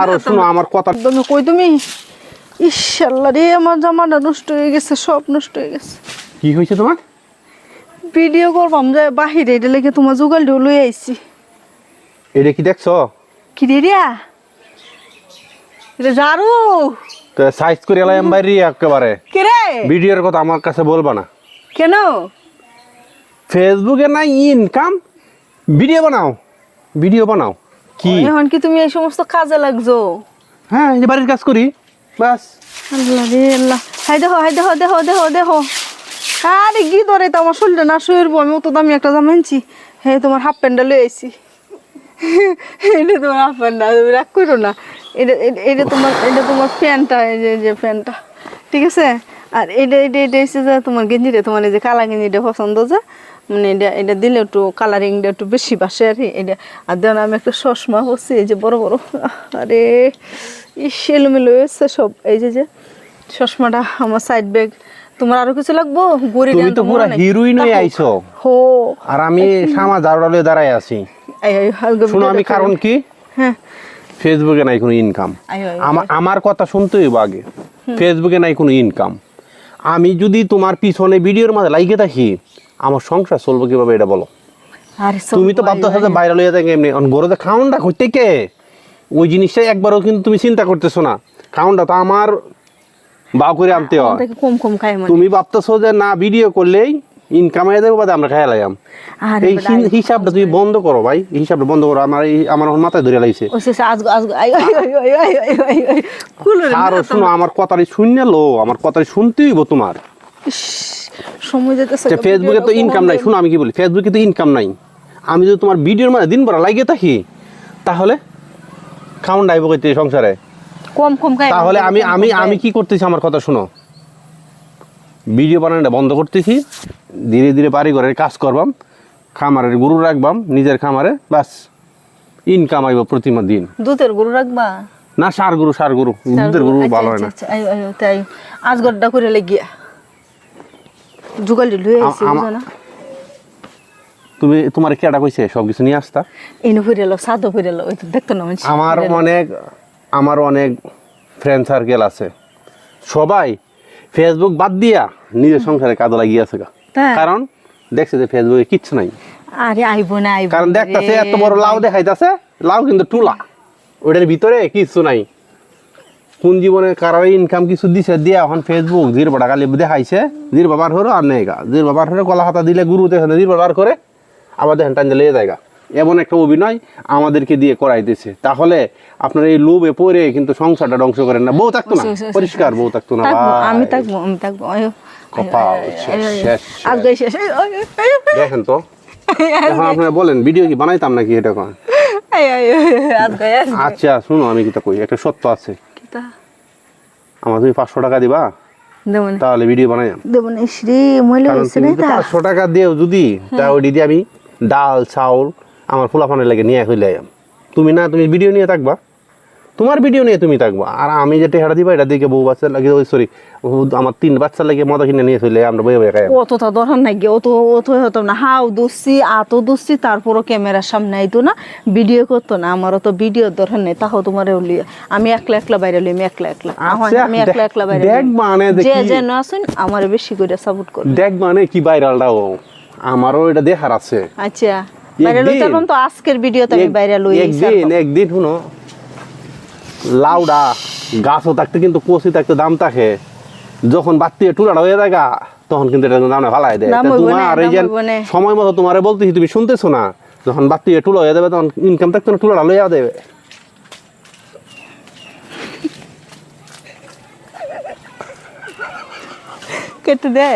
আর শোনো আমার কথা তুমি কই তুমি? ইশাল্লাহ রে আমার জামাটা নষ্ট হয়ে গেছে সব নষ্ট হয়ে গেছে। কি হয়েছে তোমার? ভিডিও করবাম যে বাহিরে এটা লেগে তোমার জোগাল ঢেউ লই আইছি। এটা কি দেখছ? কি রে রিয়া? এটা জারু তো সাইজ করে এলাম বাইরে একেবারে। কে রে? ভিডিওর কথা আমার কাছে বলবা না। কেন? ফেসবুকে না ইনকাম ভিডিও বানাও। ভিডিও বানাও। কি? এখন কি তুমি এই সমস্ত কাজে লাগছো? হ্যাঁ এই বাড়ির কাজ করি বাস। আল্লাহ রে আল্লাহ। হাই দেখো হাই দেখো দেখো দেখো দেখো। আরে কি ধরে তো আমার শরীরটা না শুয়ের আমি অত দামি একটা জামা আনছি হে তোমার হাফ প্যান্টটা লই আইছি। এটা তোমার হাফ প্যান্টটা তুমি রাগ করো না। এটা- এটা তোমার এটা তোমার প্যান্টটা এই যে যে প্যান্টটা। ঠিক আছে? আর এটা এটা এটা এসে যে তোমার গেঞ্জিটা তোমার এই যে কালা গেঞ্জিটা পছন্দ যে মানে এটা এটা দিলে একটু কালারিংটা একটু বেশি বাসে আর এটা আর দেন আমি একটা চশমা পরছি এই যে বড় বড় আরে ইস এলোমেলো হয়েছে সব এই যে যে চশমাটা আমার সাইড ব্যাগ তোমার আরও কিছু লাগবো? গড়ি তুমি তো পুরো হিরোইন হয়ে আইছো। হো। আর আমি সামা জারুড়ালে আছি। শুনো আমি কারণ কি? হ্যাঁ। ফেসবুকে নাই কোনো ইনকাম আমার আমার কথা শুনতে হইব আগে। ফেসবুকে নাই কোনো ইনকাম আমি যদি তোমার পিছনে ভিডিওর মাঝে লাইকে থাকি আমার সংসার চলবো কীভাবে এটা বলো? তুমি তো বাধ্য হয়ে বাইরে লইয়া থাকে এমনি। গরুতে খাওনটা করতে কে? ওই জিনিসটাই একবারও কিন্তু তুমি চিন্তা করতেছো না। খাওনটা তো আমার বা করে আনতে হয়। তুমি ভাবতেছো যে না ভিডিও করলেই ইনকাম হয়ে যাবে বাদে আমরা এই হিসাবটা তুমি বন্ধ করো ভাই। হিসাবটা বন্ধ করো। আমার আমার মাথায় ধরে লাগছে আর শোনো আমার কথাটি শুনলে লো আমার কথাটি শুনতেই তোমার। সময় যেতেছে ফেসবুকে তো ইনকাম নাই শুনো আমি কি বলি ফেসবুকে তো ইনকাম নাই আমি যদি তোমার ভিডিওর দিন লাগিয়ে থাকি তাহলে খাউন ডাইব সংসারে কম কম খাই তাহলে আমি আমি আমি কি করতেছি আমার কথা শোনো ভিডিও বানানোটা বন্ধ করতেছি ধীরে ধীরে বাড়ি ঘরের কাজ করবাম খামারের গরু রাখবাম নিজের খামারে বাস ইনকাম আইব প্রতিমা দিন দুধের গরু রাখবা না সার গরু সার গরু দুধের গরু আচ্ছা, ভালো হয় না আচ্ছা, আচ্ছা, আই আই তাই আজ করে লাগিয়া জুগাল লুয়ে আইছে আমা- বুঝো না? তুমি তোমার কইছে? সব কিছু নিয়ে আসতা? এনে ফিরে ফিরে দেখতো না আমার অনেক আমার অনেক ফ্রেন্ড সার্কেল আছে। সবাই ফেসবুক বাদ দিয়া নিজের সংসারে কাজে লাগিয়েছে গা। তাই? কারণ দেখছে যে ফেসবুকে কিচ্ছু নাই। আরে আইবো না আইবো কারণ। দেখতেছে এত বড় লাউ দেখাইতেছে লাউ কিন্তু টুলা। ওটার ভিতরে কিছু নাই। কোন জীবনে কারও ইনকাম কিছু দিছে দিয়ে এখন ফেসবুক জির বড়া কালি দেখাইছে জির বাবার হরো আর নেই গা। জির বাবার হরে কলা হাতা দিলে গুরুতে দেখে জির বাবার করে আবার দেখেন টান দিলে জায়গা এমন একটা অভিনয় আমাদেরকে দিয়ে করাইতেছে। তাহলে আপনার এই লোভে পড়ে কিন্তু সংসারটা ধ্বংস করেন না। বউ থাকতো না? পরিষ্কার বউ থাকতো না আমি। থাকব আমি থাকব। কপাল দেখেন তো। এখন আপনারা বলেন ভিডিও কি বানাইতাম নাকি এটা। আচ্ছা শুনো আমি কিতা কই? একটা সত্য আছে। কিতা? আমার তুমি পাঁচশো টাকা দিবা? তাহলে ভিডিও বানাই দেবো না। শ্রী মহিলা হয়েছে না তা। পাঁচশো টাকা দিও যদি তা ওই দিয়ে আমি ডাল চাউল আমার ফুলাফানের ফানের লাগে নিয়ে হইলে। তুমি না তুমি ভিডিও নিয়ে থাকবা। তোমার ভিডিও নিয়ে তুমি থাকবা। আর আমি যে টেহারা দিবা এটা দিকে বউ বাচ্চা লাগে ওই সরি আমার তিন বাচ্চা লাগে মজা কিনে নিয়ে চলে আমরা বই বই খাই অতটা দরকার নাই গিয়ে অত অত হতো না। হাও দুসছি আতো দুসছি তারপরও ক্যামেরার সামনে আইতো না ভিডিও করতো না আমারও তো ভিডিও দরকার নেই তাও তোমার লিয়ে আমি একলা একলা বাইরে লই আমি একলা একলা। আচ্ছা, আমি একলা একলা বাইরে দেখ। মানে যে দেখি যেন আছেন আমার বেশি করে সাপোর্ট করে। দেখ মানে কি ভাইরালটাও আমারও এটা দেখার আছে। আচ্ছা একদিন- তো আজকের ভিডিওতে আমি বাইরে লই একদিন একদিন শুনো লাউডা গাছও থাকতে কিন্তু কচি থাকতে দাম থাকে। যখন বাত্তি টুলাটা হয়ে যায় গা, তখন কিন্তু এটা দাম ভালাই দেয়। তোমার এই যে সময় মতো তোমারে বলতেছি তুমি শুনতেছো না? যখন বাত্তি টুলা হয়ে যাবে তখন ইনকাম থাকতো না টুলাটা লইয়া দেবে। কেটে দে।